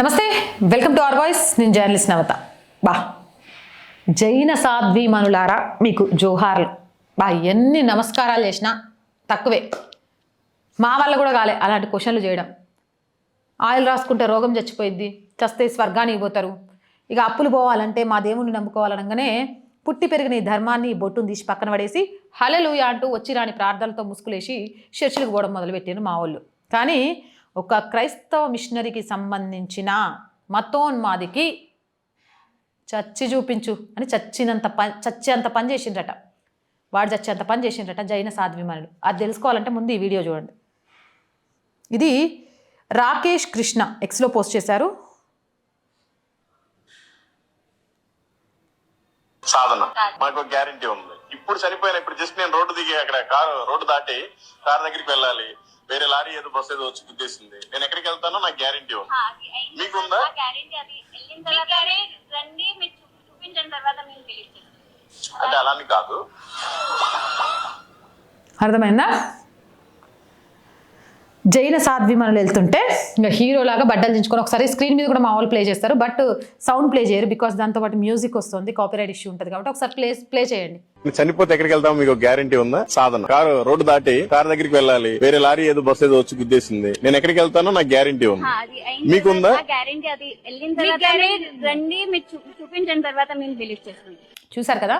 నమస్తే welcome to our voice. నేను journalist Navata. బా. జైన సాధ్వీమనులారా మీకు జోహార్లు. బా ఎన్ని నమస్కారాలు చేసినా తక్కువే. మా వల్ల కూడా కాలే అలాంటి క్వశ్చన్లు చేయడం. ఆయిల్ రాసుకుంటే రోగం చచ్చిపోయిద్ది చస్తే స్వర్గానికి పోతారు. ఇక అప్పులు పోవాలంటే మా దేవుణ్ణి నమ్ముకోవాలనగానే పుట్టి పెరిగిన ఈ ధర్మాన్ని బొట్టును తీసి పక్కన పడేసి హలలుయ అంటూ వచ్చి రాని ప్రార్థనలతో ముసుగులేసి చర్చిలకు పోవడం మొదలుపెట్టారు మా వాళ్ళు. కానీ ఒక క్రైస్తవ మిషనరీకి సంబంధించిన మతోన్మాదికి చచ్చి చూపించు అని చచ్చినంత పని చచ్చేంత పని చేసిండ్రట. వాడు చచ్చేంత పని చేసిండ్రట జైన సాధ్విమానుడు అది తెలుసుకోవాలంటే ముందు ఈ వీడియో చూడండి. ఇది రాకేష్ కృష్ణ ఎక్స్లో పోస్ట్ చేశారు. సాధన. మాకు గ్యారంటీ ఉంది. ఇప్పుడు చనిపోయిన ఇప్పుడు జస్ట్ నేను రోడ్డు దిగి అక్కడ కారు రోడ్డు దాటి కారు దగ్గరికి వెళ్ళాలి. వేరే లారీ ఏదో బస్ ఏదో వచ్చి గుద్దేసింది. నేను ఎక్కడికి వెళ్తానో నాకు గ్యారంటీ ఉంది. మీకుందా? అంటే అలాని కాదు. అర్థమైందా? జైన సాధ్విమనులు వెళ్తుంటే ఇంకా హీరోలాగా బట్టలు దించుకొని ఒకసారి స్క్రీన్ మీద కూడా మా వాళ్ళు ప్లే చేస్తారు బట్ సౌండ్ ప్లే చేయరు బికాస్ దాంతో పాటు మ్యూజిక్ వస్తుంది కాపీరైట్ ఇష్యూ ఉంటుంది కాబట్టి ఒకసారి ప్లే ప్లే చేయండి. చనిపోతే ఎక్కడికి వెళ్తాం మీకు గ్యారంటీ ఉందా? సాధన. కారు రోడ్డు దాటి కారు దగ్గరికి వెళ్ళాలి. వేరే లారీ ఏదో బస్ ఏదో వచ్చి గుద్దేసింది. నేను ఎక్కడికి వెళ్తానో నాకు గ్యారంటీ ఉంది. మీకుందా? గ్యారెంటీ అది వెళ్ళిన తర్వాత రండి మీరు చూ- చూపించిన తర్వాత మేము బిలీవ్ చేస్తాం. చూశారు కదా?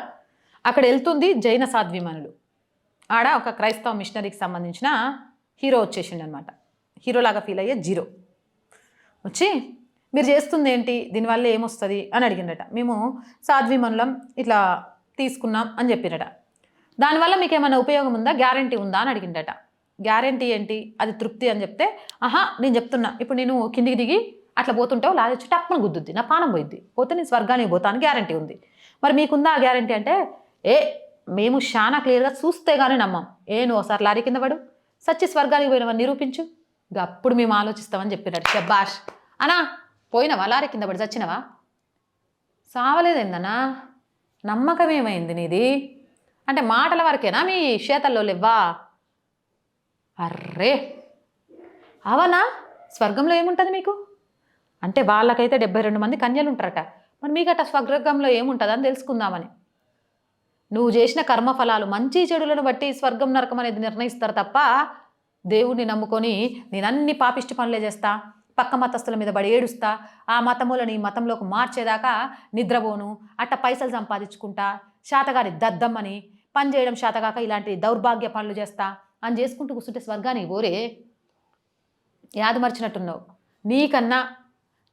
అక్కడ వెళ్తుంది జైన సాధ్విమనులు ఆడ ఒక క్రైస్తవ మిషనరీకి సంబంధించిన హీరో వచ్చేసిండు అనమాట హీరోలాగా ఫీల్ అయ్యే జీరో. వచ్చి మీరు చేస్తుంది ఏంటి దీనివల్ల ఏమొస్తుంది? అని అడిగిండట. మేము సాధ్విమనులం ఇట్లా తీసుకున్నాం అని చెప్పిరట దానివల్ల మీకు ఏమైనా ఉపయోగం ఉందా? గ్యారంటీ ఉందా? అని అడిగిండట. గ్యారంటీ ఏంటి? అది తృప్తి అని చెప్తే ఆహా నేను చెప్తున్నా. ఇప్పుడు నేను కిందికి దిగి అట్లా పోతుంటే లారీ వచ్చి టప్పున గుద్దుద్ది. నా పానం పోయిద్ది. పోతే నేను స్వర్గానికి పోతాను. గ్యారంటీ ఉంది. మరి మీకుందా ఆ గ్యారంటీ అంటే ఏ మేము చాలా క్లియర్గా చూస్తే కానీ నమ్మం. ఏ నువ్వు ఒకసారి లారీ కింద పడు. సచ్చి స్వర్గానికి పోయినవని నిరూపించు. ఇక అప్పుడు మేము ఆలోచిస్తామని చెప్పినట్టు. షబ్బాష్ అనా పోయినవా? లారీ కింద పడి చచ్చినవా? సావలేదేందన్నా? నమ్మకం ఏమైంది నీది? అంటే మాటల వరకేనా మీ క్షేతల్లో లేవ్వా? అర్రే! అవనా? స్వర్గంలో ఏముంటుంది మీకు? అంటే వాళ్ళకైతే డెబ్బై రెండు మంది కన్యలు ఉంటారట మరి మీకట స్వర్గంలో ఏముంటుందని తెలుసుకుందామని. నువ్వు చేసిన కర్మఫలాలు మంచి చెడులను బట్టి స్వర్గం నరకం అనేది నిర్ణయిస్తారు తప్ప దేవుడిని నమ్ముకొని నేను అన్ని పాపిష్టి పనులే చేస్తా పక్క మతస్థుల మీద పడి ఏడుస్తా ఆ మతములను ఈ మతంలోకి మార్చేదాకా నిద్రపోను అట్ట పైసలు సంపాదించుకుంటా శాతగాని దద్దమ్మని పని చేయడం శాతగాక ఇలాంటి దౌర్భాగ్య పనులు చేస్తా అని చేసుకుంటూ కూర్చుంటే స్వర్గానికి ఓరే యాది మర్చినట్టున్నావు. నీకన్నా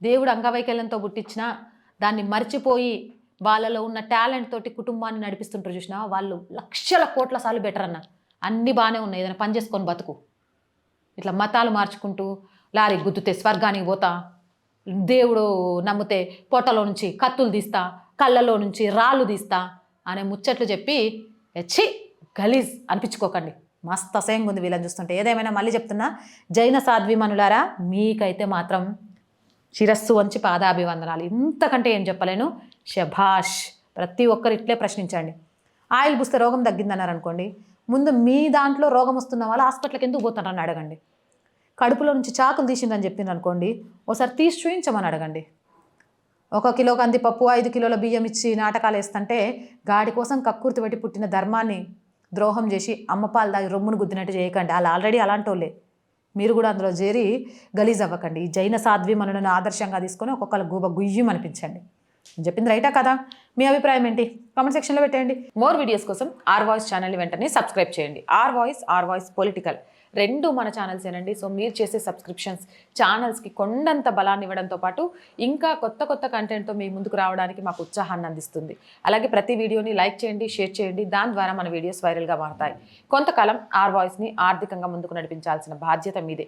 దేవుడు అంగవైకల్యంతో పుట్టించిన దాన్ని మర్చిపోయి వాళ్ళలో ఉన్న టాలెంట్ తోటి కుటుంబాన్ని నడిపిస్తుంటారు చూసినా వాళ్ళు లక్షల కోట్ల సార్లు బెటర్ అన్న అన్నీ బాగానే ఉన్నాయి. ఏదైనా పని చేసుకొని బతుకు. ఇట్లా మతాలు మార్చుకుంటూ లారీ గుద్దుతే స్వర్గానికి పోతా దేవుడు నమ్మితే పొట్టలో నుంచి కత్తులు తీస్తా కళ్ళలో నుంచి రాళ్ళు తీస్తా అనే ముచ్చట్లు చెప్పి ఎచ్చి గలీజ్ అనిపించుకోకండి. మస్త్ అసహ్యంగా ఉంది వీళ్ళని చూస్తుంటే. ఏదేమైనా మళ్ళీ చెప్తున్నా జైన సాధ్విమనులారా మీకైతే మాత్రం శిరస్సు వంచి పాదాభివందనాలు. ఇంతకంటే ఏం చెప్పలేను. శభాష్ ప్రతి ఒక్కరు ఇట్లే ప్రశ్నించండి. ఆయిల్ పూస్తే రోగం తగ్గిందన్నారు అనుకోండి. ముందు మీ దాంట్లో రోగం వస్తున్న వాళ్ళు హాస్పిటల్కి ఎందుకు పోతున్నారని అడగండి. కడుపులో నుంచి చాకులు తీసిందని చెప్పింది అనుకోండి. ఒకసారి తీసి చూయించమని అడగండి. ఒక కిలో కందిపప్పు ఐదు కిలోల బియ్యం ఇచ్చి నాటకాలు వేస్తుంటే గాడి కోసం కక్కుర్తి పెట్టి పుట్టిన ధర్మాన్ని ద్రోహం చేసి అమ్మపాలు దాగి రొమ్మును గుద్దినట్టు చేయకండి. వాళ్ళు ఆల్రెడీ అలాంటి వాళ్ళే మీరు కూడా అందులో చేరి గలీజ్ అవ్వకండి. జైన సాధ్వి మనను ఆదర్శంగా తీసుకొని ఒక్కొక్కరు గూబ గుయ్యం అనిపించండి. నేను చెప్పింది రైటా కదా? మీ అభిప్రాయం ఏంటి? కామెంట్ సెక్షన్లో పెట్టండి మోర్ వీడియోస్ కోసం ఆర్ వాయిస్ ఛానల్ని వెంటనే సబ్స్క్రైబ్ చేయండి. Our voice our voice political రెండు మన ఛానల్స్ ఏనండి. సో మీరు చేసే సబ్స్క్రిప్షన్స్ ఛానల్స్కి కొండంత బలాన్ని ఇవ్వడంతో పాటు ఇంకా కొత్త కొత్త కంటెంట్తో మీ ముందుకు రావడానికి మాకు ఉత్సాహాన్ని అందిస్తుంది. అలాగే ప్రతి వీడియోని లైక్ చేయండి షేర్ చేయండి. దాని ద్వారా మన వీడియోస్ వైరల్గా మారుతాయి. కొంతకాలం ఆర్ వాయిస్ని ఆర్థికంగా ముందుకు నడిపించాల్సిన బాధ్యత మీదే.